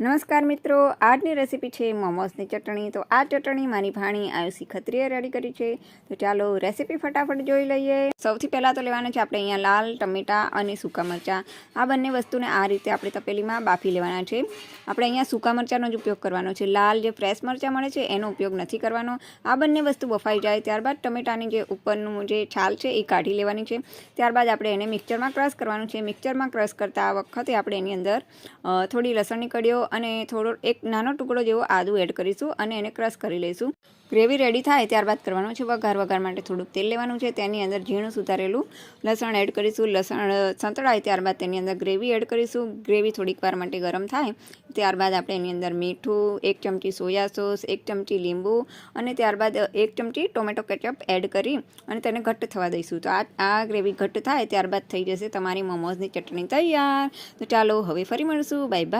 નમસ્કાર મિત્રો, આજની રેસીપી છે મોમોસની ચટણી. તો આ ચટણી મારી ભાણી આયુષી ખત્રીએ રેડી કરી છે. તો ચાલો રેસીપી ફટાફટ જોઈ લઈએ. સૌથી પહેલાં તો લેવાના છે આપણે અહીંયા લાલ, ટમેટાં અને સૂકા મરચાં. આ બંને વસ્તુને આ રીતે આપણે તપેલીમાં બાફી લેવાના છે. આપણે અહીંયા સૂકા મરચાંનો જ ઉપયોગ કરવાનો છે. લાલ જે ફ્રેશ મરચાં મળે છે, એનો ઉપયોગ નથી કરવાનો. આ બંને વસ્તુ બફાઈ જાય, ત્યારબાદ ટમેટાની જે ઉપરનું જે છાલ છે, એ કાઢી લેવાની છે. ત્યારબાદ આપણે એને મિક્સરમાં ક્રશ કરવાનું છે. મિક્સરમાં ક્રશ કરતા વખતે આપણે એની અંદર થોડી લસણની કડીઓ અને થોડો એક નાનો ટુકડો જેવો આદુ એડ કરીશું અને એને ક્રશ કરી લઈશું. ગ્રેવી રેડી થાય ત્યારબાદ કરવાનું છે વઘાર. વઘાર માટે થોડુંક તેલ લેવાનું છે. તેની અંદર ઝીણું સુધારેલું લસણ એડ કરીશું. લસણ સંતળાય ત્યારબાદ તેની અંદર ગ્રેવી એડ કરીશું. ગ્રેવી થોડીક વાર માટે ગરમ થાય. ત્યારબાદ આપણે એની અંદર મીઠું, એક ચમચી સોયા સોસ, એક ચમચી લીંબુ અને ત્યારબાદ એક ચમચી ટોમેટો કેચઅપ એડ કરી અને તેને ઘટ્ટ થવા દઈશું. તો આ આ ગ્રેવી ઘટ્ટ થાય ત્યારબાદ થઈ જશે તમારી મોમોઝની ચટણી તૈયાર. તો ચાલો હવે ફરી મળીશું. Bye bye